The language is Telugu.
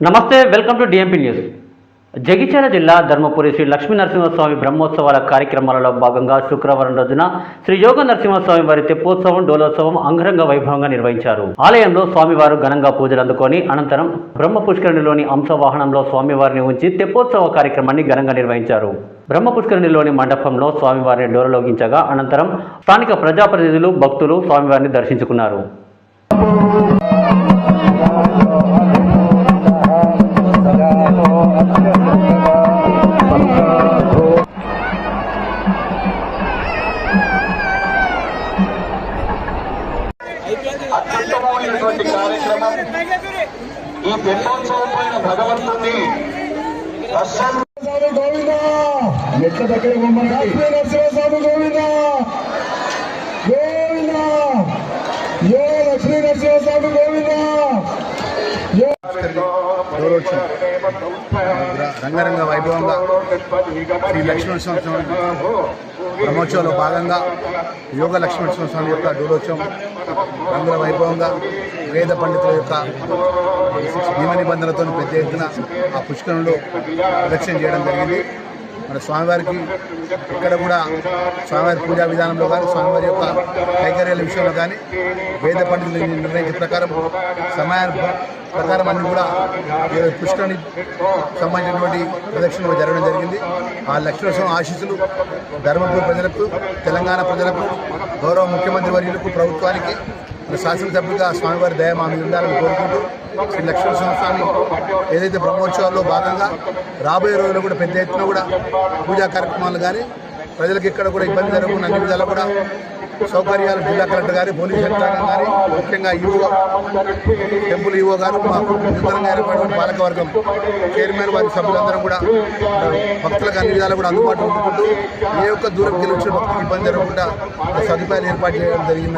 నమస్తే welcome to DMP news Jagtial జిల్లా ధర్మపురి శ్రీ లక్ష్మీ నరసింహస్వామి బ్రహ్మోత్సవాల కార్యక్రమాలలో భాగంగా శుక్రవారం రోజున శ్రీ యోగ నరసింహస్వామి వారి తెప్పోత్సవం డోలోత్సవం అంగరంగ వైభవంగా నిర్వహించారు. ఆలయంలో స్వామివారు ఘనంగా పూజలు అందుకొని అనంతరం బ్రహ్మ పుష్కరిణిలోని అంశవాహనంలో స్వామివారిని ఉంచి తెప్పోత్సవ కార్యక్రమాన్ని ఘనంగా నిర్వహించారు. బ్రహ్మ పుష్కరిణిలోని మండపంలో స్వామివారిని డోలలోగించగా అనంతరం స్థానిక ప్రజాప్రతినిధులు భక్తులు స్వామివారిని దర్శించుకున్నారు. అత్యుత్తమమైనటువంటి కార్యక్రమం ఈ తెప్పోత్సవం పైన భగవంతుని ఎట్ల దగ్గర నరసింహస్వామి గోవింద యో లక్ష్మీ నరసింహస్వామి గోవింద యో రంగరంగ వైభవంగా శ్రీ లక్ష్మణ స్వామి బ్రహ్మోత్సవంలో భాగంగా యోగ లక్ష్మణ స్వామి యొక్క డోలోత్సవం రంగుల వైభవంగా వేద పండితుల యొక్క నియమ నిబంధనలతో పెద్ద ఎత్తున ఆ పుష్కరంలో ప్రదక్షిణ చేయడం జరిగింది. మన స్వామివారికి ఇక్కడ కూడా స్వామివారి పూజా విధానంలో కానీ స్వామివారి యొక్క కైకర్యాల విషయంలో కానీ వేద పండితులు నిర్ణయించిన ప్రకారం సమయాన్ని ప్రకారం అన్ని కూడా ఈ సంబంధించినటువంటి ప్రదక్షిణ జరగడం జరిగింది. ఆ లక్ష్మీనరసింహ ఆశీస్సులు ధర్మపూర్ ప్రజలకు తెలంగాణ ప్రజలకు గౌరవ ముఖ్యమంత్రి వర్యులకు ప్రభుత్వానికి శాసనసభ్యులుగా స్వామివారి దయ మా మీద ఉండాలని కోరుకుంటూ శ్రీ లక్ష్మీ స్వామి ఏదైతే బ్రహ్మోత్సవాల్లో భాగంగా రాబోయే రోజుల్లో కూడా పెద్ద ఎత్తున కూడా పూజా కార్యక్రమాలు కానీ ప్రజలకు ఎక్కడ కూడా ఇబ్బంది జరగకుండా అన్ని విధాలు కూడా సౌకర్యాలు జిల్లా కలెక్టర్ గారి పోలీస్ యంత్రాంగం కానీ ముఖ్యంగా ఈవో టెంపుల్ ఈవో గారు మాకు నూతనంగా ఏర్పడిన పాలకవర్గం చైర్మన్ వారి సభ్యులందరం కూడా భక్తులకు అన్ని విధాలు కూడా అందుబాటులో ఉంటుకుంటూ ఏ ఒక్క దూరం గెలిచిన భక్తులకు ఇబ్బంది జరగకుండా సదుపాయాలు ఏర్పాటు చేయడం జరిగింది.